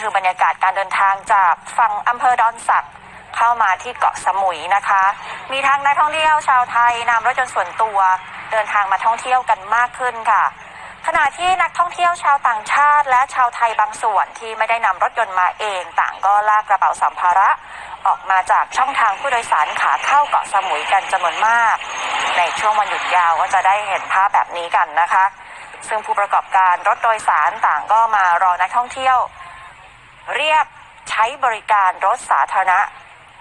ี่คือบรรยากาศการเดินทางจากฝั่งอำเภอดอนสักเข้ามาที่เกาะสมุยนะคะ มีทั้งนักท่องเที่ยวชาวไทยนำรถยนต์ส่วนตัว เดินทางมาท่องเที่ยวกันมากขึ้นค่ะ ขณะที่นักท่องเที่ยวชาวต่างชาติ และชาวไทยบางส่วนที่ไม่ได้นำรถยนต์มาเอง ต่างก็ลากกระเป๋าสัมภาระ ออกมาจากช่องทางผู้โดยสารขาเข้าเกาะสมุยกันจำนวนมาก ในช่วงวันหยุดยาวก็จะได้เห็นภาพแบบนี้กันนะคะ ซึ่งผู้ประกอบการรถโดยสารต่างก็มารอนักท่องเที่ยว เรียกใช้บริการรถสาธารณะ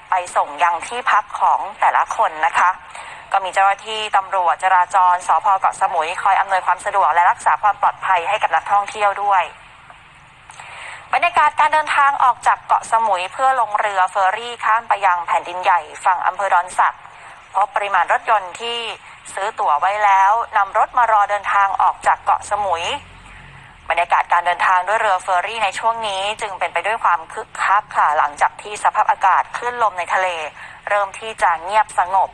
ไปส่งยังที่พักของแต่ละคนนะคะ ก็มีเจ้าหน้าที่ตำรวจจราจรสพเกาะสมุยคอยอำนวยความสะดวกและรักษาความปลอดภัยให้กับนักท่องเที่ยวด้วยบรรยากาศการเดินทางออกจากเกาะสมุยเพื่อลงเรือเฟอร์รี่ข้ามไปยังแผ่นดินใหญ่ฝั่งอำเภอดอนสักพบปริมาณรถยนต์ที่ซื้อตั๋วไว้แล้วนำรถมารอเดินทางออกจากเกาะสมุย บรรยากาศการเดินทางด้วยเรือเฟอร์รี่ในช่วงนี้จึงเป็นไปด้วยความคึกคักค่ะหลังจากที่สภาพอากาศคลื่นลมในทะเล เริ่มที่จะเงียบสงบ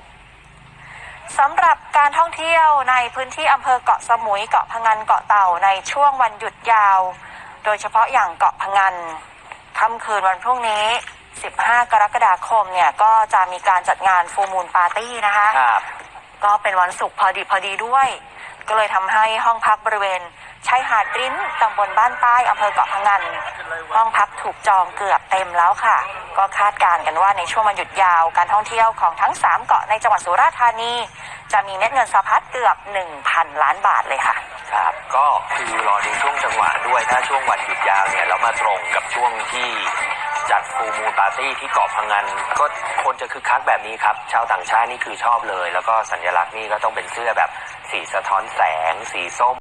สำหรับการท่องเที่ยวในพื้นที่อำเภอเกาะสมุยเกาะพะงันเกาะเต่าในช่วงวันหยุดยาว โดยเฉพาะอย่างเกาะพะงันค่ำคืนวันพรุ่งนี้ 15 กรกฎาคมเนี่ยก็จะมีการจัดงานฟูมูลปาร์ตี้นะคะครับก็เป็นวันศุกร์พอดีพอดีด้วย ก็เลยทำให้ห้องพักบริเวณ ชายหาดริ้นตำบลบ้านใต้อำเภอเกาะพะงัน ห้องพักถูกจองเกือบเต็มแล้วค่ะ ก็คาดการณ์กันว่าในช่วงวันหยุดยาวการท่องเที่ยวของทั้ง 3 เกาะในจังหวัดสุราษฎร์ธานี จะมีเม็ดเงินสะพัดเกือบ 1,000 ล้านบาทเลยค่ะ ครับ ก็คือรอดูช่วงจังหวะด้วยถ้าช่วงวันหยุดยาวเนี่ยแล้วมาตรงกับช่วงที่จัดฟูมูปาร์ตี้ที่เกาะพังงานก็คนจะคึกคักแบบนี้ครับ ชาวต่างชาตินี่คือชอบเลย แล้วก็สัญลักษณ์นี่ก็ต้องเป็นเสื้อแบบสีสะท้อนแสง สีส้ม